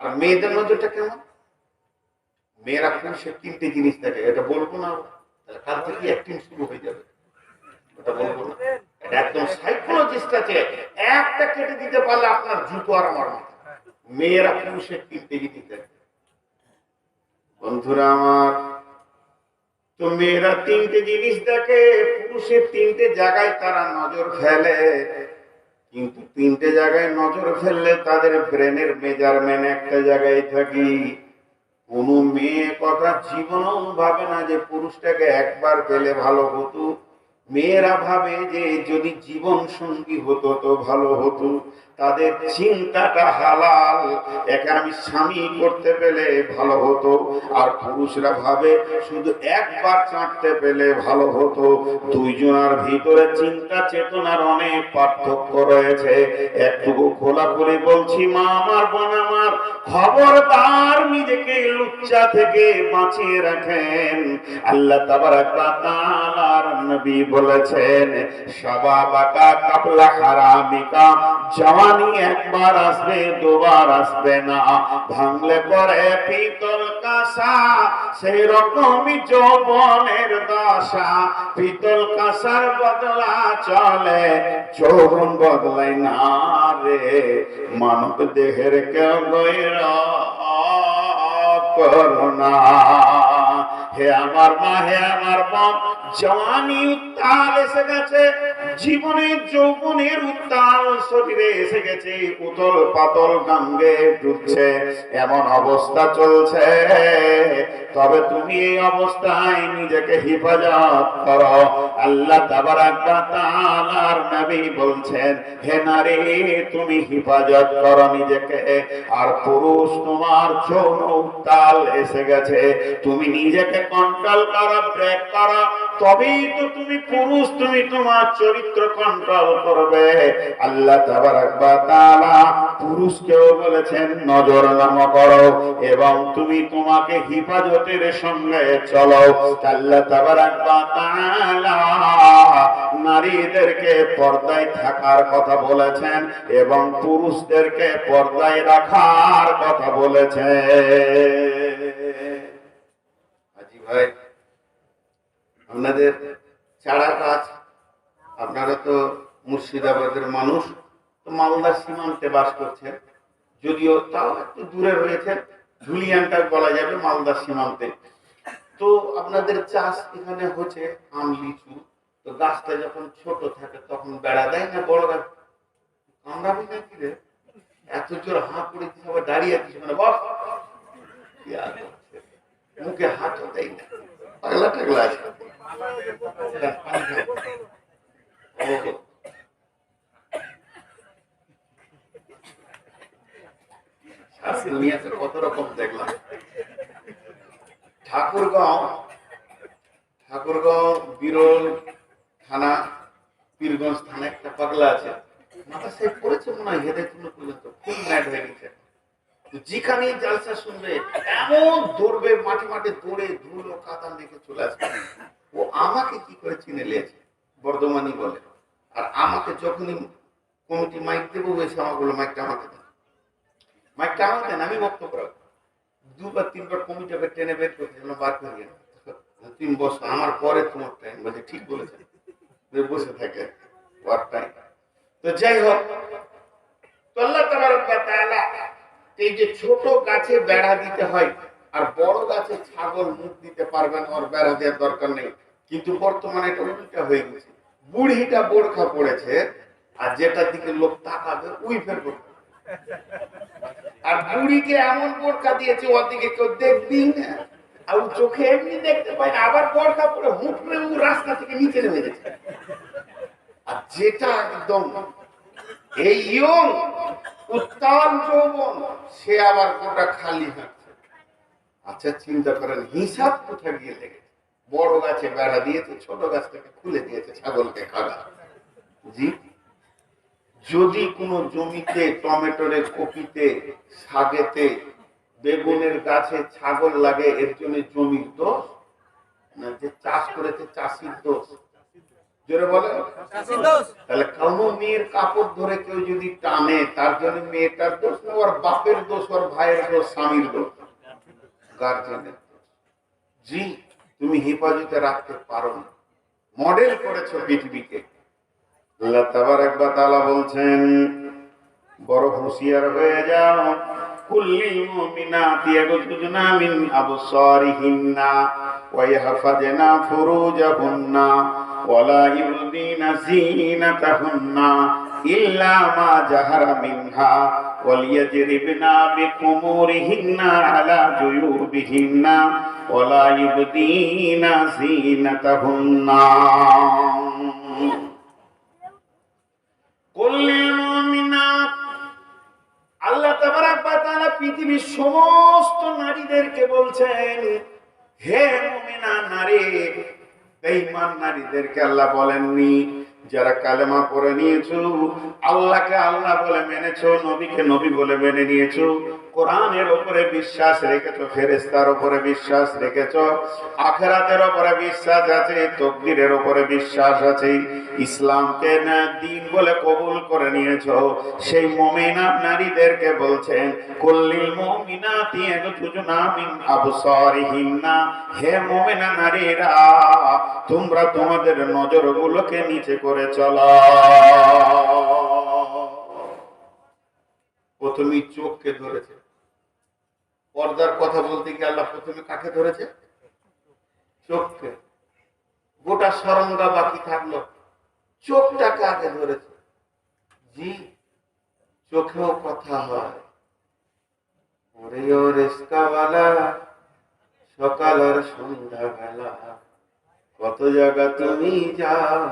আর মেয়েদের নজরটা কেমন? মেয়েরা পুরুষের তিনটে জিনিস দেখে, এটা বলব না কাল থেকে অ্যাক্টিং শুরু হয়ে যাবে। ওটা বলব না। এটা একদম সাইকোলজিস্ট আছে, একটা কেটে দিতে পারলে আপনার জুতো আর আমার মাথা মেয়েরা পুরুষের তিনটে জিনিস দেখে। বন্ধুরা আমার, তো মেয়েরা তিনটে জিনিস দেখে, পুরুষের তিনটে জায়গায় তারা নজর ফেলে। কিন্তু তিনটে জায়গায় নজর ফেললে তাদের ব্রেনের মেজারমেন্ট একটা জায়গায় থাকি। কোনো মেয়ে কথা জীবনও ভাবে না যে পুরুষটাকে একবার পেলে ভালো হতো। মেয়েরা ভাবে যে যদি জীবন সঙ্গী হতো তো ভালো হতো। তাদের চিন্তাটা হালাল। একে আমি স্বামী করতে পেলে ভালো হতো। আর পুরুষরা ভাবে শুধু একবার চাঁটতে পেলে ভালো হতো। দুইজনার ভিতরে চিন্তা চেতনার অনেক পার্থক্য রয়েছে। একটুকু খোলাখুলি বলছি, মা আমার বোন আমার, খবরদার নিজেকে লুচ্চা থেকে বাঁচিয়ে রাখেন। আল্লাহ তাআলার নবী বলেছেন শাবাবাকা কাবলা হারামিকা, জওয়ানি একবার আসবে, দুবার আসবে না। ভাঙলে পরে পিতল কাঁসা সেই রকমই যৌবনের দশা পিতল বদলা চলে, যৌবন বদলাই না রে। মানব দেহের কেউ গৈর করোনা হে আমার মা, হে আমার বোন জওয়ানি উত্তাল এসে গেছে জীবনের যৌবনের উত্তাল শরীরে এসে গেছে, উতল পাতল গাঙ্গে ডুবছে, এমন অবস্থা চলছে। তবে তুমি এই অবস্থায় নিজেকে আল্লাহ নবী বলছেন, হে নারী, তুমি হেফাজত করো নিজেকে। আর পুরুষ, তোমার যৌন উত্তাল এসে গেছে। তুমি নিজেকে কন্ট্রোল করো ব্রেক করো। তবেই তো তুমি পুরুষ, তুমি তোমার চরিত্র কন্ট্রোল করবে। আল্লাহ পুরুষকেও বলেছেন, নজর নাম করো এবং তুমি তোমাকে হিফাজতের সঙ্গে চলো। আল্লাহ নারীদেরকে পর্দায় থাকার কথা বলেছেন এবং পুরুষদেরকে পর্দায় রাখার কথা বলেছেন। হাজি ভাই আপনাদের চারা গাছ আপনারা তো মুর্শিদাবাদের মানুষ, তো মালদা সীমান্তে বাস করছেন। যদিও তাও একটু দূরে রয়েছে ধুলিয়ানটা বলা যাবে মালদা সীমান্তে। তো আপনাদের চাষ এখানে হচ্ছে আম, লিচু। তো গাছটা যখন ছোট থাকে তখন বেড়া দেয় না বড় গাছ কামড়াবি নাকি রে? এত জোর হাঁ পড়েছি সবাই দাঁড়িয়ে আছিস মানে বস। কি মুখে হাতও দেয় না। পাগলা টাগলা আছে। কত রকম দেখলাম। ঠাকুরগাঁও ঠাকুরগাঁও বিরল থানা, পীরগঞ্জ থানা একটা পাগলা আছে। মাথা সেট করেছে মনে হয় হেদে পর্যন্ত খুব ম্যাড হয়ে গেছে। যেখানে জালসা শুনবে, এমন দৌড়বে, মাঠে মাঠে দৌড়ে ধুলো কাদা মেখে চলে আসবে। ও আমাকে কি করে চিনে লিয়েছে বর্ধমানই বলে। আর আমাকে যখনই কমিটি মাইক দেবো ওই সামাগুলো মাইকটা আমাকে দেন মাইকটা আমাকে দেন, আমি বক্তব্য রাখব। দুবার, তিনবার কমিটাকে টেনে বের করতে যেন বার করিয়ে না। তিন বছর, আমার পরে তোমার টাইম বলছে ঠিক বলেছেন। বসে থাকে ওয়ার টাইম তো যাই হোক, তো আল্লাহ তাআলা এই যে ছোট গাছে বেড়া দিতে হয়, আর বড় গাছে ছাগল মুখ দিতে পারবেন ওর বেড়া দেওয়ার দরকার নেই। কিন্তু বর্তমানে এটা উল্টা হয়ে গেছে। বুড়িটা বোরখা পড়েছে আর যেটার দিকে লোক তাকাবে উই ফের আর বুড়িকে এমন বোরখা দিয়েছে, ওর কেউ দেখবি না। আর চোখে এমনি দেখতে পায় না, আবার বোরখা পরে ও রাস্তা থেকে নিচে নেমে গেছে। আর যেটা একদম, এই ইয়ং উত্তাল যৌবন সে আবার গোটা খালি হাঁটছে আচ্ছা চিন্তা করেন, হিসাব কোথায় গিয়ে লেগেছে? বড় গাছে বেড়া দিয়েছে, ছোট গাছটাকে খুলে দিয়েছে, ছাগলকে খাওয়া। জি? যদি কোনো জমিতে, টমেটোরে, কপিতে শাগেতে বেগুনের গাছে ছাগল লাগে, এর জন্য জমির দোষ? না, যে চাষ করেছে, চাষির দোষ? জোরে বলেন। তাহলে কোনো মেয়ের কাপড় ধরে কেউ যদি টানে তার জন্য মেয়েটার দোষ না ওর বাপের দোষ ওর ভাইয়ের দোষ স্বামীর দোষ? গার্জেনের দোষ। জি তুমি হেফাজতে রাখতে পারো না। মডেল করেছ পৃথিবীকে। আল্লাহ তাবারাক ওয়া তাআলা বলছেন বড় হুঁশিয়ার হয়ে যাও। কুল্লিল মুমিনাতি ইয়াগুযুনা মিন আবসারিহিন্না ওয়া ইয়াহফাজনা ফুরুজাহুন্না। ওয়া লা ইউদিনা যিনাতাহুন্না ইল্লা মা জাহারা মিনহা وليجربن بخمورهن على جيوبهن ولا يبدين زينتهن কল্লিল মুমিনাত আল্লাহ তাবারাক ওয়া তাআলা পৃথিবীর সমস্ত নারীদেরকে বলছেন হে মুমিনা নারী বেঈমান নারীদেরকে আল্লাহ বলেননি, যারা কালেমা পড়ে নিয়েছো, আল্লাহকে আল্লাহ বলে মেনেছো, নবীকে নবী বলে মেনে নিয়েছো। কোরআনের উপরে বিশ্বাস রেখেছো ফেরেস্তার উপরে বিশ্বাস রেখেছো, আখেরাতের উপরে বিশ্বাস আছে, তকদিরের উপরে বিশ্বাস আছে। ইসলামকে না দিন বলে কবুল করে নিয়েছো, সেই মমিনা নারীদেরকে বলছেন, কল্লিল মিন হে মমিনা নারীরা, তোমরা তোমাদের নজরগুলোকে নিচে করে চলো। প্রথমেই চোখকে ধরেছে। পর্দার কথা বলতে গিয়ে আল্লাহ প্রথমে কাকে ধরেছে? চোখকে। গোটা সরঙ্গা বাকি থাকল। চোখটাকে আগে ধরেছে। জি, চোখেও কথা হয়। ওরে ও সকাল আর সন্ধ্যাবেলা কত জায়গা তুমি যাও।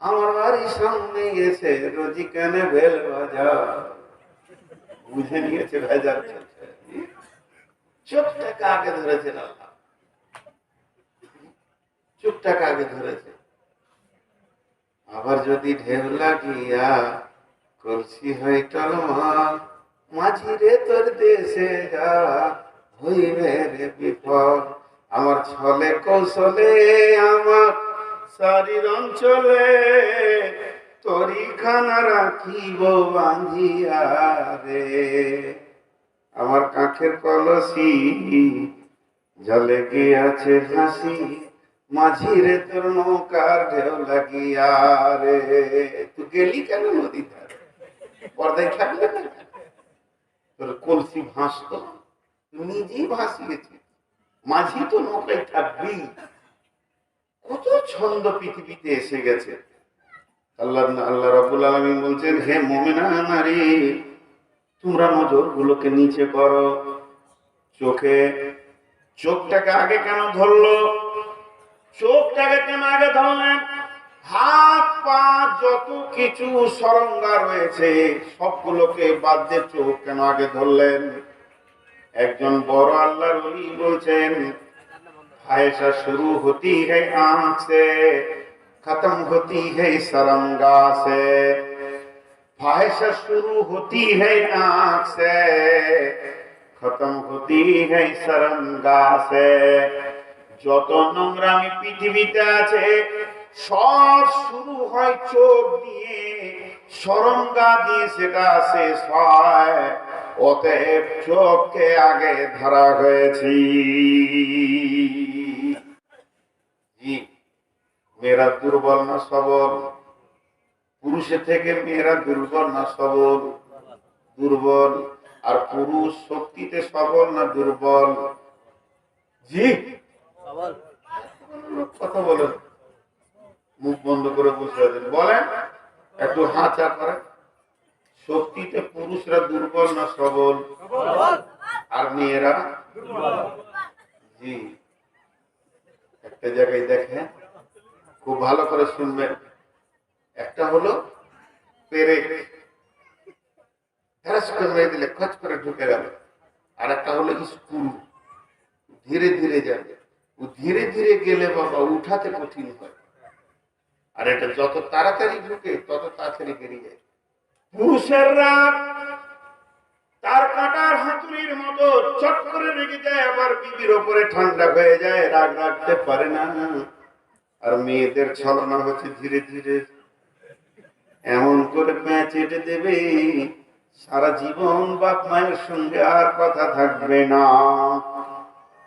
আমার বাড়ির সামনে এসে রোজি কেনে ভেল বাজা বুঝে নিয়েছে ভেজাল চলছে চোখটাকে আগে ধরেছেন আল্লাহ চোখটাকে আগে ধরেছে? আবার যদি ঢেউ লাগিয়া কলসি হয় টলমল মাঝি রে তোর দেশে যা হইবে রে বিপদ। আমার ছলে কৌশলে, আমার শরীর অঞ্চলে তরি খানা রাখিব বাঁধিয়া রে। আমার কাঠের কলসি জলে গিয়াছে হাসি মাঝি রে তোর নৌকার ঢেউ লাগিয়া রে। তুই গেলি কেন নদী ধারে? পর্দায় থাকলে তোর কলসি ভাসত, নিজেই ভাসিয়েছিস মাঝি তো নৌকায় থাকবি। কত ছন্দ পৃথিবীতে এসে গেছে। আল্লাহ আল্লাহ রাব্বুল আলামিন বলছেন, হে মুমিনা নারী তোমরা নজরগুলোকে নিচে করো। চোখে, চোখটাকে আগে কেন ধরলো? চোখটাকে কেন আগে ধরলেন হাত, পা, যত কিছু সরঙ্গা রয়েছে, সবগুলোকে বাদ দিয়ে চোখ কেন আগে ধরলেন? একজন বড় আল্লাহর ওলি বলছেন হায়েশা শুরু হতি হ্যাঁ আঁখ খতম হতি হে সরঙ্গা সে ফাহেশা শুরু হতি হ্যাঁ আখ সে খতম হতি হ্যাঁ সরঙ্গা সে যত নোংরামি পৃথিবীতে আছে সব শুরু হয় চোখ দিয়ে সরঙ্গা দিয়ে সেটা শেষ হয় ওতে চোখকে আগে ধরা হয়েছি মেয়েরা দুর্বল না সবল পুরুষের থেকে মেয়েরা দুর্বল না সবল? দুর্বল। আর পুরুষ শক্তিতে সবল না দুর্বল? জি। কথা বলেন। মুখ বন্ধ করে বসে আছেন। বলেন। একটু হাঁচা করেন শক্তিতে পুরুষরা দুর্বল না সবল। আর মেয়েরা? জি। একটা জায়গায় দেখেন। খুব ভালো করে শুনবেন। একটা হলো দিলে খচ করে ঢুকে গেল। আর একটা হলো স্ক্রু ধীরে ধীরে যাবে। ও ধীরে ধীরে গেলে বাবা উঠাতে কঠিন হয়। আর এটা যত তাড়াতাড়ি ঢুকে, তত তাড়াতাড়ি বেরিয়ে যায়। তার কাটার হাতুড়ির মতো চট করে রেগে যায়, আবার বিবির ওপরে ঠান্ডা হয়ে যায়, রাগ রাখতে পারে না। আর মেয়েদের ছলনা হচ্ছে ধীরে ধীরে। করে প্যাঁচ এটে দেবে। সারা জীবন বাপ মায়ের সঙ্গে আর কথা থাকবে না।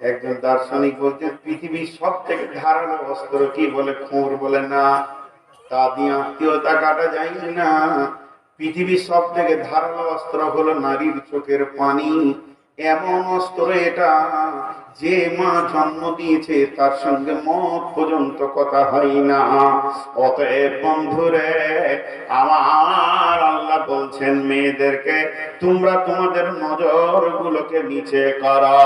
একজন দার্শনিক বলছেন, পৃথিবীর সব থেকে ধারালো অস্ত্র কি বলে খোঁড় বলে না। তা দিয়ে আত্মীয়তা কাটা যায় না। পৃথিবীর সব থেকে ধারালো অস্ত্র হলো নারীর চোখের পানি। এমন অস্ত্র এটা যে মা জন্ম দিয়েছে, তার সঙ্গে মত পর্যন্ত কথা হয় না। অতএব বন্ধুরে, আমার আল্লাহ বলছেন মেয়েদেরকে, তোমরা তোমাদের নজর গুলোকে নিচে করো